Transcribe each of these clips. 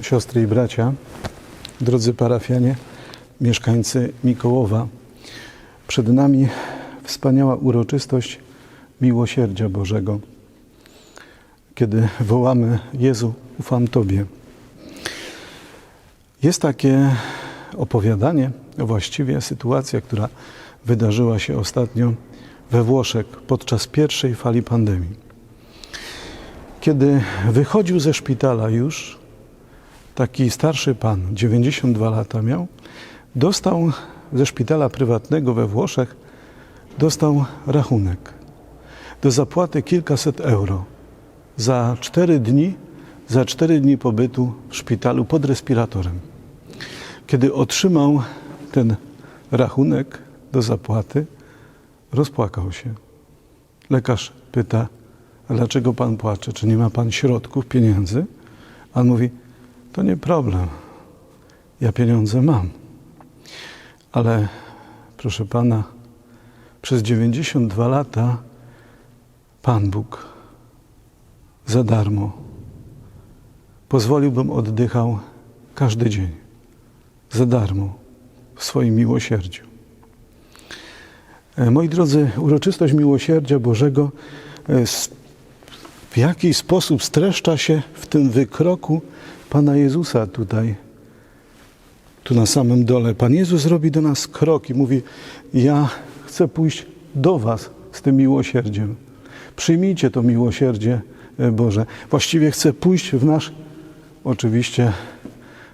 siostry i bracia, drodzy parafianie, mieszkańcy Mikołowa. Przed nami wspaniała uroczystość miłosierdzia Bożego, kiedy wołamy Jezu, ufam Tobie. Jest takie opowiadanie, właściwie sytuacja, która wydarzyła się ostatnio we Włoszech podczas pierwszej fali pandemii. Kiedy wychodził ze szpitala już, taki starszy pan, 92 lata miał, dostał ze szpitala prywatnego we Włoszech, dostał rachunek do zapłaty kilkaset euro za cztery dni, za cztery dni pobytu w szpitalu pod respiratorem. Kiedy otrzymał ten rachunek do zapłaty, rozpłakał się. Lekarz pyta, dlaczego pan płacze? Czy nie ma pan środków, pieniędzy? A on mówi, to nie problem. Ja pieniądze mam. Ale proszę pana, przez 92 lata Pan Bóg za darmo pozwoliłbym oddychał każdy dzień za darmo w swoim miłosierdziu. E, Moi drodzy, uroczystość miłosierdzia Bożego e, w jakiś sposób streszcza się w tym wykroku Pana Jezusa tutaj, tu na samym dole. Pan Jezus robi do nas krok i mówi: Ja chcę pójść do Was z tym miłosierdziem. Przyjmijcie to miłosierdzie e, Boże. Właściwie chcę pójść w nasz, oczywiście,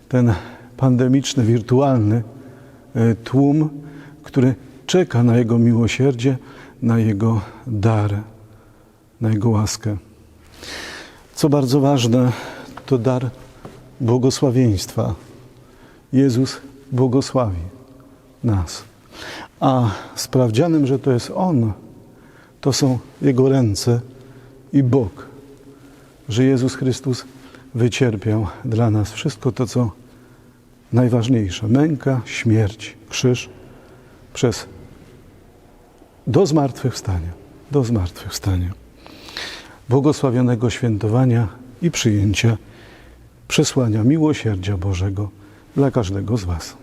ten pandemiczny, wirtualny e, tłum, który czeka na Jego miłosierdzie, na Jego dar, na Jego łaskę. Co bardzo ważne, to dar błogosławieństwa. Jezus błogosławi nas. A sprawdzianem, że to jest On, to są Jego ręce i Bóg, że Jezus Chrystus wycierpiał dla nas wszystko to, co najważniejsze: męka, śmierć, krzyż przez do zmartwychwstania, do zmartwychwstania, błogosławionego świętowania i przyjęcia przesłania miłosierdzia Bożego dla każdego z Was.